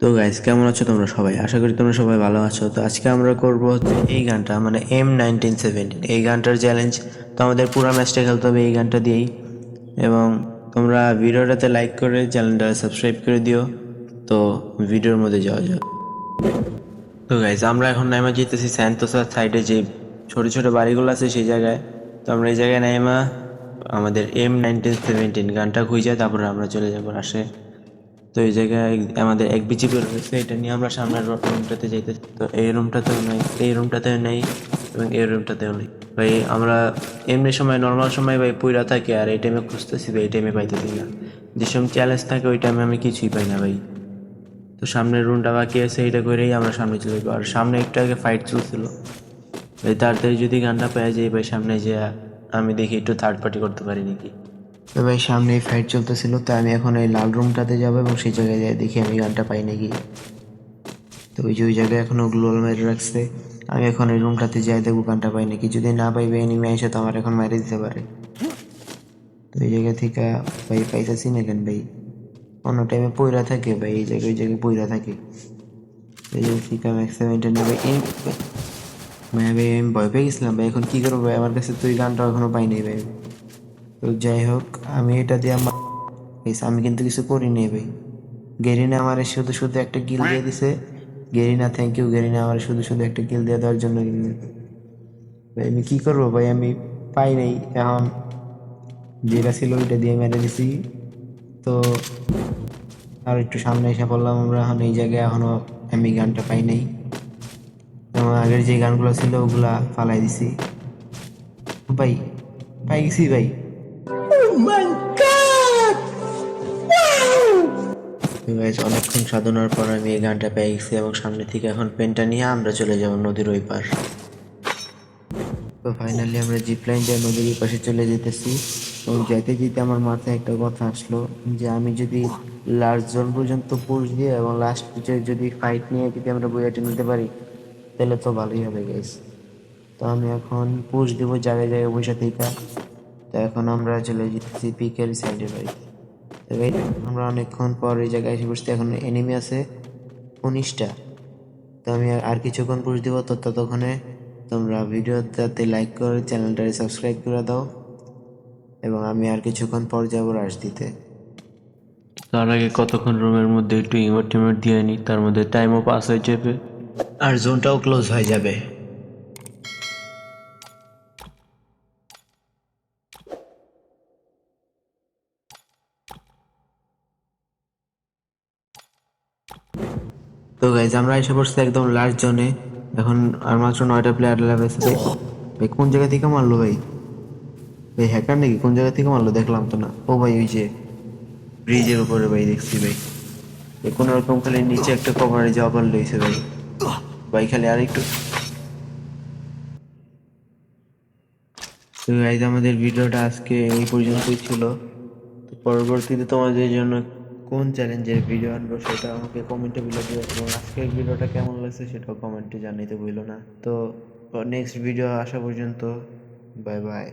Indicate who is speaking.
Speaker 1: তো গাইস কেমন আছো তোমরা সবাই? আশা করি তোমরা সবাই ভালো আছো। তো আজকে আমরা করব হচ্ছে এই গানটা মানে এম নাইনটিন সেভেন্টিন এই গানটার চ্যালেঞ্জ তো আমাদের পুরো ম্যাচটা খেলতে হবে এই গানটা দিয়েই। এবং তোমরা ভিডিওটাতে লাইক করে চ্যানেলটা সাবস্ক্রাইব করে দিও। তো ভিডিওর মধ্যে যাওয়া যাক। তো গাইস আমরা এখন নাইমা যেতেছি স্যান্তোসার সাইডে যে ছোট ছোট বাড়িগুলো আছে সেই জায়গায়। তো আমরা এই জায়গায় নাইমা, আমাদের এম নাইনটিন সেভেন্টিন গানটা খুঁজে, তারপরে আমরা চলে যাব আসে তো এই জায়গায় আমাদের এক বিচি বের হয়েছে এটা নিয়ে আমরা সামনের রুমটাতে যাইতেছি। তো এই রুমটাতেও নেই, এই রুমটাতেও নেই এবং এই রুমটাতেও নেই। ভাই, আমরা এমনি সময় নর্মাল সময় ভাই পুইরা থাকি আর এই টাইমে খুঁজতেছি ভাই, এই টাইমে পাইতেছি না। যে সময় চ্যালেঞ্জ থাকে, ওই টাইমে আমি কিছুই পাই না ভাই। তো সামনের রুমটা বাকি আছে এটা করেই আমরা সামনে চলে যাব। আর সামনে একটু আগে ফাইট চলছিল। ভাই, তাড়াতাড়ি যদি গানটা পেয়ে যাই ভাই, সামনে যে আমি দেখি একটু থার্ড পার্টি করতে পারি নাকি। তো ভাই সামনে ফাইট চলতেছিল তো আমি এখন এই লাল রুমটাতে যাব এবং সেই জায়গায় যাই, দেখি আমি গানটা পাই নাকি। তো ওই যে ওই জায়গায় এখনও গ্লোয়াল মেরে রাখছে, আমি এখন এই রুমটাতে যাই, দেখব গানটা পাই নাকি। যদি না পাইবে এনিমি আইসে তো আমার এখন মেরে দিতে পারে। তো এই জায়গা থেকে ভাই পাইতেছি না কেন ভাই? অন্য টাইমে পইরা থাকে ভাই, এই জায়গায়, ওই জায়গায় পইরা থাকে। এই যে ফিকা ম্যাক্স সেভেন্টি নেবে এই ভাই ভাই, আমি ভয় পেয়ে গেছিলাম ভাই, এখন কি করব ভাই? আমার কাছে তো এই গানটা এখনও পাই নাই ভাই। তো যাই হোক, আমি এটা দিয়ে আমার আমি কিন্তু কিছু করিনি ভাই। গেরিনা আমার শুধু শুধু একটা গিল দিয়ে দিছে। গেরিনা থ্যাংক ইউ গেরিনা আমার শুধু শুধু একটা গিল দিয়ে দেওয়ার জন্য ভাই, আমি কি করব ভাই? আমি পাই নাই। এখন যেটা ছিল ওইটা দিয়ে মেরে দিছি। তো আর একটু সামনে এসে পড়লাম আমরা। এখন এই জায়গায় এখনও আমি গানটা পাই নাই। আগের যে গানগুলো ছিল, ওগুলা ফালাই দিছি। ভাই, পাই গেছি ভাই। গাইজ অনেকক্ষণ সাধনার পর আমি এই গানটা পেয়ে গেছি এবং সামনে থেকে এখন পেনটা নিয়ে আমরা চলে যাব নদীর ওই পার। তো ফাইনালি আমরা জিপ লাইন দিয়ে নদীর ওই পাশে চলে যেতেছি এবং যেতে যেতে আমার মাথায় একটা কথা আসলো যে আমি যদি লাস্ট জন পর্যন্ত পুশ দিয়ে এবং লাস্ট পুজোয় যদি ফাইট নিয়ে যদি আমরা বইয়াটি নিতে পারি, তাহলে তো ভালোই হবে গাইজ তো আমি এখন পুশ দিব জায়গায় জায়গায় বসে থেকে। তো এখন আমরা চলে যেতেছি পিকের সাইডে বাড়িতে। তো আমরা অনেকক্ষণ পর এই জায়গায় এসে বসতে এখন এনিমি আছে উনিশটা। তো আমি আর- আর কিছুক্ষণ পুষ দিব তো ততক্ষণে তোমরা ভিডিওটাতে লাইক করে চ্যানেলটাকে সাবস্ক্রাইব করে দাও। এবং আমি আর কিছুক্ষণ পর যাব রাশ দিতে।
Speaker 2: তার আগে কতক্ষণ রুমের মধ্যে একটু ইমোট টিমোট দিয়ে নিই তার মধ্যে টাইমও পাস হয়ে যাবে।
Speaker 1: আর জোনটাও ক্লোজ হয়ে যাবে। তো গাইজ আমরা এসে পড়ছি একদম লাস্ট জোনে এখন আর মাত্র নয়টা প্লেয়ার আছে ভাই, কোন জায়গা থেকে মারলো ভাই? ভাই হ্যাকার নাকি? কোন জায়গা থেকে মারলো? দেখলাম তো না। ও ভাই, ওই যে ব্রিজের উপরে ভাই, দেখছি ভাই। কোনো রকম খালি নিচে একটা কভারে জবাল লইছে ভাই। ভাই, খালি আর একটু তো গাইজ আমাদের ভিডিওটা আজকে এই পর্যন্তই ছিল। তো পরবর্তীতে তোমাদের জন্য কোন চ্যালেঞ্জের ভিডিও আনব সেটা আমাকে কমেন্টে বলে দিও। এবং আজকের ভিডিওটা কেমন লাগছে সেটাও কমেন্টে জানাইতে ভুলো না। তো নেক্সট ভিডিও আসা পর্যন্ত বাই বাই